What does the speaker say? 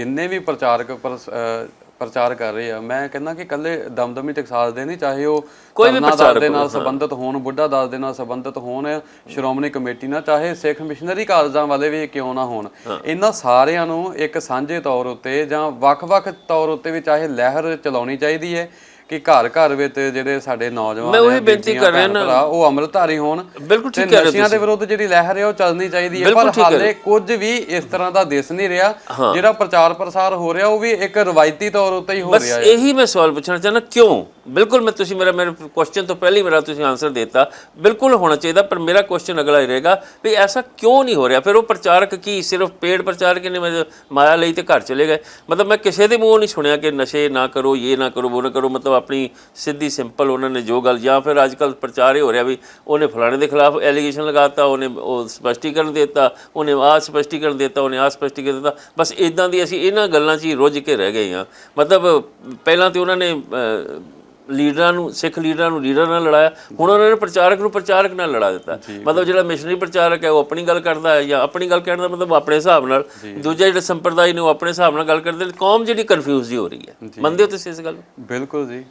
ਜਿੰਨੇ ਵੀ ਪ੍ਰਚਾਰਕ ਪ੍ਰਚਾਰ ਕਰ ਰਹੇ ਆ ਮੈਂ ਕਹਿੰਦਾ ਕਿ ਕੱਲੇ ਦਮਦਮੀ ਟਕਸਾਲ ਦੇ ਨਹੀਂ ਚਾਹੇ ਉਹ ਕੋਈ ਵੀ ਪ੍ਰਚਾਰਕ ਦੇ ਨਾਲ ਸੰਬੰਧਿਤ ਹੋਣ ਬੁੱਢਾ ਦਾਸ ਦੇ ਨਾਲ ਸੰਬੰਧਿਤ ਹੋਣ ਸ਼੍ਰੋਮਣੀ ਕਮੇਟੀ ਨਾਲ ਚਾਹੇ ਸਿੱਖ ਮਿਸ਼ਨਰੀ ਕਾਲਜਾਂ ਵਾਲੇ ਵੀ ਕਿਉਂ ਨਾ ਹੋਣ। ਇਹਨਾਂ ਸਾਰਿਆਂ ਨੂੰ ਇੱਕ ਸਾਂਝੇ ਤੌਰ ਉੱਤੇ ਜਾਂ ਵੱਖ-ਵੱਖ ਤੌਰ ਉੱਤੇ ਵੀ ਚਾਹੇ ਲਹਿਰ ਚਲਾਉਣੀ ਚਾਹੀਦੀ ਹੈ ਕਿ ਘਰ ਘਰ ਵਿੱਚ ਜਿਹੜੇ ਸਾਡੇ ਨੌਜਵਾਨ ਮੈਂ ਉਹੀ ਬੇਨਤੀ ਕਰ ਰਿਹਾ ਨਾ। ਉਹ ਅੰਮ੍ਰਿਤਧਾਰੀ ਹੋਣ ਬਿਲਕੁਲ ਠੀਕ ਕਹਿ ਰਹੇ ਨਸ਼ਿਆਂ ਦੇ ਵਿਰੁੱਧ ਜਿਹੜੀ ਲਹਿਰ ਹੈ ਉਹ ਚੱਲਣੀ ਚਾਹੀਦੀ ਹੈ। ਪਰ ਹਾਲੇ ਕੁਝ ਵੀ ਇਸ ਤਰ੍ਹਾਂ ਦਾ ਦਿਸ ਨਹੀਂ ਰਿਹਾ। ਜਿਹੜਾ ਪ੍ਰਚਾਰ ਪ੍ਰਸਾਰ ਹੋ ਰਿਹਾ ਉਹ ਵੀ ਇੱਕ ਰਵਾਇਤੀ ਤੌਰ ਉੱਤੇ ਹੀ ਹੋ ਬਸ ਰਿਹਾ ਹੈ। ਇਹੀ ਮੈਂ ਸਵਾਲ ਪੁੱਛਣਾ ਚਾਹੁੰਦਾ ਕਿਉਂ? ਬਿਲਕੁਲ ਮੈਂ ਤੁਸੀਂ ਮੇਰਾ ਮੇਰੇ ਕੁਐਸਚਨ ਤੋਂ ਪਹਿਲਾਂ ਮੇਰਾ ਤੁਸੀਂ ਆਨਸਰ ਦਿੱਤਾ। ਬਿਲਕੁਲ ਹੋਣਾ ਚਾਹੀਦਾ ਪਰ ਮੇਰਾ ਕੁਐਸਚਨ ਅਗਲਾ ਹੀ ਰਹੇਗਾ ਵੀ ਐਸਾ ਕਿਉਂ ਨਹੀਂ ਹੋ ਰਿਹਾ? ਫਿਰ ਉਹ ਪ੍ਰਚਾਰਕ ਕੀ ਸਿਰਫ ਪੇਡ ਪ੍ਰਚਾਰਕ ਨੇ ਮਾਇਆ ਲਈ ਤੇ ਘਰ ਚਲੇ ਗਏ? ਮਤਲਬ ਮੈਂ ਕਿਸੇ ਦੇ ਮੂੰਹੋਂ ਨਹੀਂ ਸੁਣਿਆ ਕਿ ਨਸ਼ੇ ਨਾ ਕਰੋ ਇਹ ਨਾ ਕਰੋ ਉਹ ਨਾ ਕਰੋ ਮਤਲਬ ਆਪਣੀ ਸਿੱਧੀ ਸਿੰਪਲ ਉਹਨਾਂ ਨੇ ਜੋ ਗੱਲ ਜਾਂ ਫਿਰ ਅੱਜ ਕੱਲ ਪ੍ਰਚਾਰ ਇਹ ਹੋ ਰਿਹਾ ਵੀ ਉਹਨੇ ਫਲਾਣੇ ਦੇ ਖਿਲਾਫ ਐਲੀਗੇਸ਼ਨ ਲਗਾਤਾ ਉਹਨੇ ਉਹ ਸਪਸ਼ਟੀਕਰਨ ਦਿੱਤਾ ਉਹਨੇ ਆਹ ਸਪਸ਼ਟੀਕਰਨ ਦਿੱਤਾ ਉਹਨੇ ਆਹ ਸਪਸ਼ਟੀਕਰਨ ਦਿੱਤਾ। ਬਸ ਇਦਾਂ ਦੀ ਅਸੀਂ ਇਹਨਾਂ ਗੱਲਾਂ 'ਚ ਹੀ ਰੁੱਝ ਕੇ ਰਹਿ ਗਏ ਹਾਂ। ਮਤਲਬ ਪਹਿਲਾਂ ਤੇ ਉਹਨਾਂ ਨੇ ਲੀਡਰਾਂ ਨੂੰ ਸਿੱਖ ਲੀਡਰਾਂ ਨੂੰ ਲੀਡਰ ਨਾਲ ਲੜਾਇਆ। ਹੁਣ ਉਹਨਾਂ ਨੇ ਪ੍ਰਚਾਰਕ ਨੂੰ ਪ੍ਰਚਾਰਕ ਨਾਲ ਲੜਾ ਦਿੱਤਾ। ਮਤਲਬ ਜਿਹੜਾ ਮਿਸ਼ਨਰੀ ਪ੍ਰਚਾਰਕ ਹੈ ਉਹ ਆਪਣੀ ਗੱਲ ਕਰਦਾ ਹੈ ਜਾਂ ਆਪਣੀ ਗੱਲ ਕਹਿਣ ਦਾ ਮਤਲਬ ਆਪਣੇ ਹਿਸਾਬ ਨਾਲ। ਦੂਜਾ ਜਿਹੜਾ ਸੰਪਰਦਾਇ ਨੇ ਉਹ ਆਪਣੇ ਹਿਸਾਬ ਨਾਲ ਗੱਲ ਕਰਦੇ ਨੇ। ਕੌਮ ਜਿਹੜੀ ਕਨਫਿਊਜ਼ ਹੀ ਹੋ ਰਹੀ ਹੈ। ਮੰਨਦੇ ਹੋ ਤੁਸੀਂ ਇਸ ਗੱਲ ਨੂੰ? ਬਿਲਕੁਲ ਜੀ।